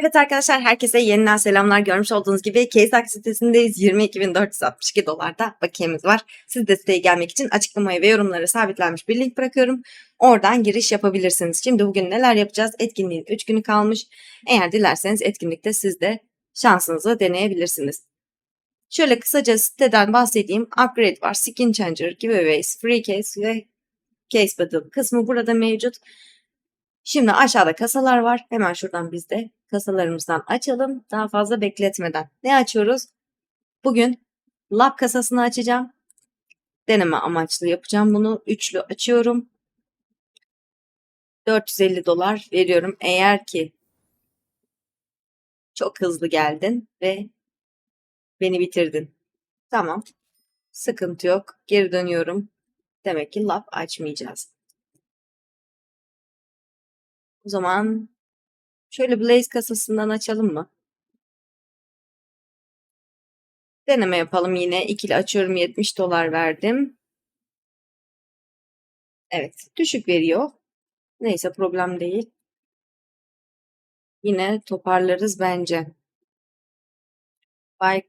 Evet arkadaşlar herkese yeniden selamlar. Görmüş olduğunuz gibi Keysak sitesindeyiz. 22.462 dolarda bakiyemiz var. Siz de gelmek için açıklamaya ve yorumlara sabitlenmiş bir link bırakıyorum. Oradan giriş yapabilirsiniz. Şimdi bugün neler yapacağız? Etkinliğin 3 günü kalmış. Eğer dilerseniz etkinlikte siz de şansınızı deneyebilirsiniz. Şöyle kısaca siteden bahsedeyim. Upgrade var, Skin Changer, Giveaways, Free Case ve Case Battle kısmı burada mevcut. Şimdi aşağıda kasalar var. Hemen şuradan biz de kasalarımızdan açalım. Daha fazla bekletmeden. Ne açıyoruz? Bugün Lab kasasını açacağım. Deneme amaçlı yapacağım bunu. Üçlü açıyorum. 450 dolar veriyorum. Eğer ki çok hızlı geldin ve beni bitirdin. Tamam. Sıkıntı yok. Geri dönüyorum. Demek ki lab açmayacağız. O zaman şöyle Blaze kasasından açalım mı? Deneme yapalım yine. İkili açıyorum 70 dolar verdim. Evet düşük veriyor. Neyse problem değil. Yine toparlarız bence. Bike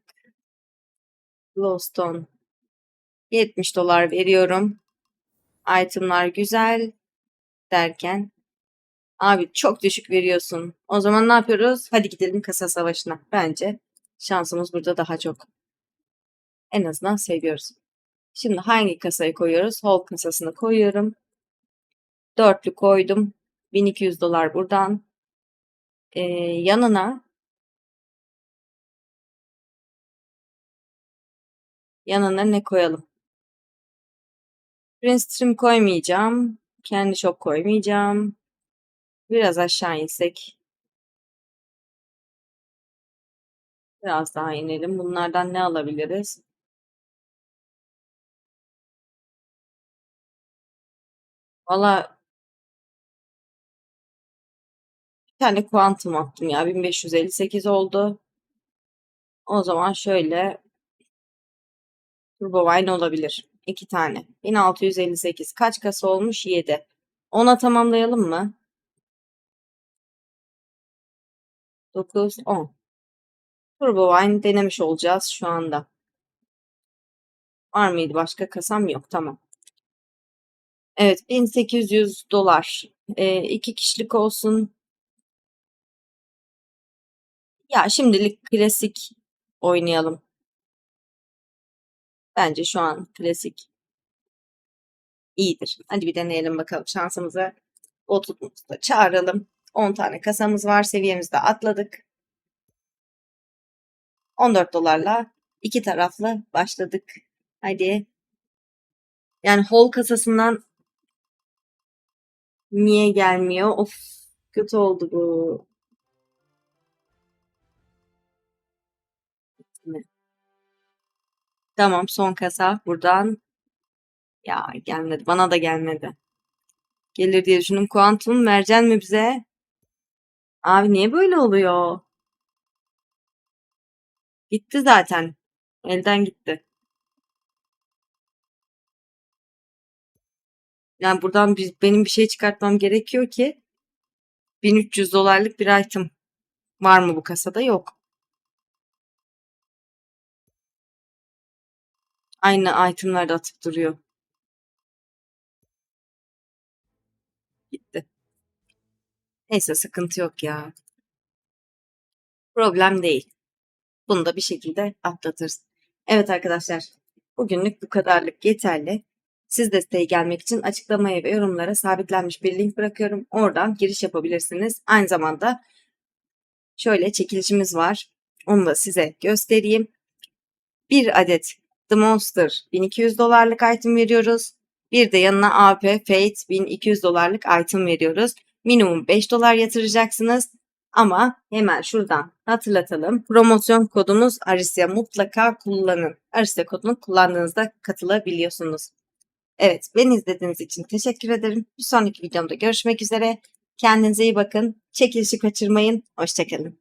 Glowstone 70 dolar veriyorum. Itemlar güzel derken Abi çok düşük veriyorsun. O zaman ne yapıyoruz? Hadi gidelim kasa savaşına. Bence şansımız burada daha çok. En azından seviyoruz. Şimdi hangi kasayı koyuyoruz? Hold kasasını koyuyorum. Dörtlü koydum. 1200 dolar buradan. Ee, yanına yanına ne koyalım? Prince Trim koymayacağım. Kendi shop koymayacağım. Biraz aşağı insek. Biraz daha inelim. Bunlardan ne alabiliriz? Valla bir tane kuantum attım ya. 1558 oldu. O zaman şöyle Turbo Wine olabilir. İki tane. 1658. Kaç kasa olmuş? 7. Ona tamamlayalım mı? 9, 10. Turbo Wine denemiş olacağız şu anda. Var mıydı başka kasam? Yok. Tamam. Evet 1800 dolar. Ee, iki kişilik olsun. Ya şimdilik klasik oynayalım. Bence şu an klasik iyidir. Hadi bir deneyelim bakalım şansımıza. Botumuzu da çağıralım. 10 tane kasamız var. Seviyemizde atladık. 14 dolarla iki taraflı başladık. Hadi. Yani hol kasasından niye gelmiyor? Of kötü oldu bu. Tamam son kasa buradan. Ya gelmedi. Bana da gelmedi. Gelir diye düşündüm. Kuantum vereceksin mi bize? Abi niye böyle oluyor? Gitti zaten. Elden gitti. Yani buradan biz, benim bir şey çıkartmam gerekiyor ki 1300 dolarlık bir item var mı bu kasada? Yok. Aynı itemleri de atıp duruyor. Gitti. Neyse sıkıntı yok ya. Problem değil. Bunu da bir şekilde atlatırız. Evet arkadaşlar. Bugünlük bu kadarlık yeterli. Siz desteğe gelmek için açıklamaya ve yorumlara sabitlenmiş bir link bırakıyorum. Oradan giriş yapabilirsiniz. Aynı zamanda şöyle çekilişimiz var. Onu da size göstereyim. Bir adet The Monster 1200 dolarlık item veriyoruz. Bir de yanına AP Fate 1200 dolarlık item veriyoruz. Minimum 5 dolar yatıracaksınız. Ama hemen şuradan hatırlatalım. Promosyon kodumuz Arisya mutlaka kullanın. Arisya kodunu kullandığınızda katılabiliyorsunuz. Evet, beni izlediğiniz için teşekkür ederim. Bir sonraki videomda görüşmek üzere. Kendinize iyi bakın. Çekilişi kaçırmayın. Hoşçakalın.